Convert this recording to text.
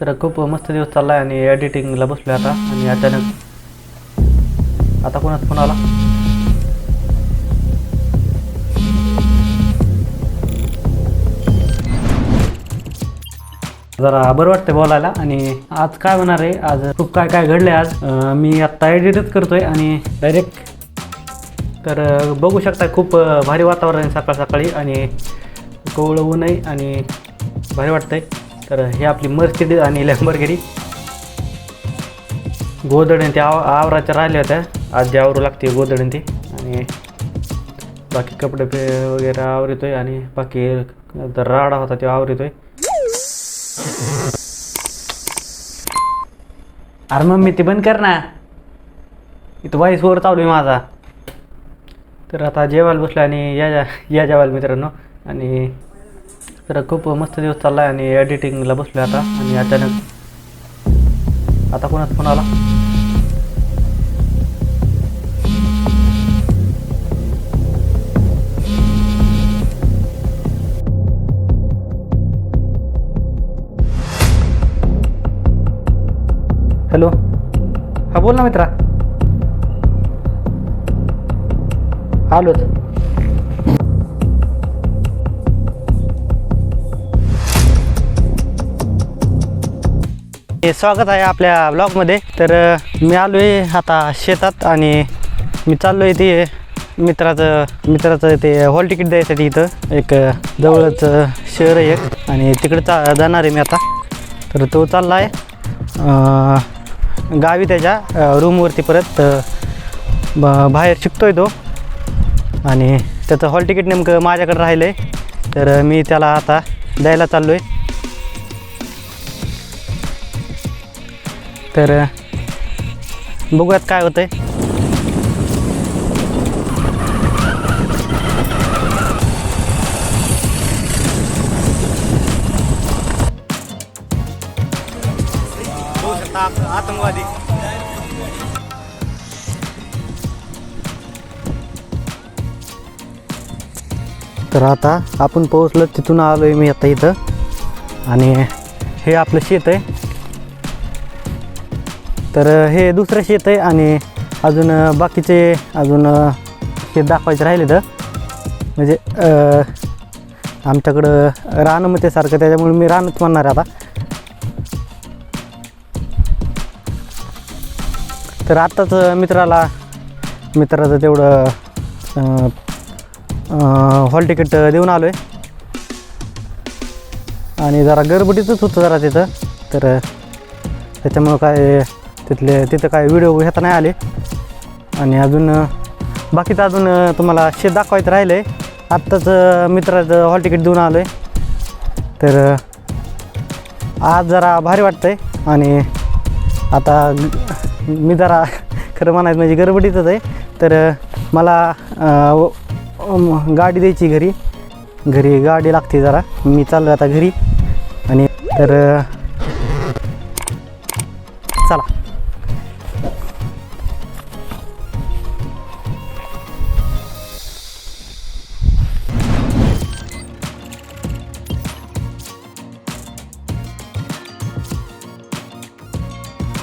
तर खूप मस्त दिवस चालला आहे आणि एडिटिंगला बसलो आता आणि अचानक आता कोणाच फोन आला? जरा बरं वाटतं बोलायला आणि आज काय होणार आहे? आज खूप काय काय घडलंय आज? मी आत्ता एडिटच करतोय आणि डायरेक्ट तर बघू शकता खूप भारी वातावरण आहे सकाळ सकाळी आणि कोवळं ऊन आहे आणि भारी वाटतंय. तर हे आपली मर्सिडीज आणि लॅम्बरगिरी गोदडे ते आव आवराच्या राहिल्या होत्या. आज जे आवरू लागते गोदडे ती. आणि बाकी कपडे पे वगैरे आवरतोय आणि बाकी राडा होता तो आवरतोय. अरे मम्मी ते बंद कर ना. इथं वाईस वर चालू आहे माझा. तर आता जेवायला बसलो आणि या या या जेवायला मित्रांनो. आणि तर खूप मस्त दिवस चालला आहे आणि एडिटिंगला बसलो आता आणि अचानक आता कोणाच फोन आला? हॅलो हा बोल ना मित्रा. आलोच. हे स्वागत आहे आपल्या ब्लॉगमध्ये तर मी आलो आहे आता शेतात आणि मी चाललो आहे ते मित्राचं मित्राचं ते हॉल तिकीट द्यायसाठी इथं. एक जवळच शहर आहे एक. आणि तिकडे चा जाणार आहे मी आता. तर तो चालला आहे गावी त्याच्या रूमवरती परत ब बाहेर शिकतोय तो. आणि त्याचं हॉल तिकीट नेमकं माझ्याकडे राहिलं आहे तर मी त्याला आता द्यायला चाललो आहे तर बघूयात काय होतंय. आतंकवादी. तर आता आपण पोहोचलो तिथून आलो आहे मी आता इथं. आणि हे आपलं शेत आहे. तर हे दुसरं शेत आहे आणि अजून बाकीचे अजून शेत दाखवायचे राहिले तर म्हणजे अं, आमच्याकडं सारखं त्याच्यामुळे मी रानच म्हणणार आता. तर आत्ताच मित्राला मित्राचं तेवढं हॉल तिकीट देऊन आलो आहे आणि जरा गरबडीतच होतं जरा तिथं. तर त्याच्यामुळं काय तिथले तिथं काय व्हिडिओ घेता नाही आले. आणि अजून बाकीचं अजून तुम्हाला शेत दाखवायचं राहिलं आहे आत्ताच मित्राचं हॉल तिकीट देऊन आलो आहे तर आज जरा भारी वाटतंय. आणि आता मी जरा खरं म्हणायचं म्हणजे गडबडीतच आहे. तर मला गाडी द्यायची घरी. घरी गाडी लागते जरा. मी चाललो आता घरी. आणि तर चला.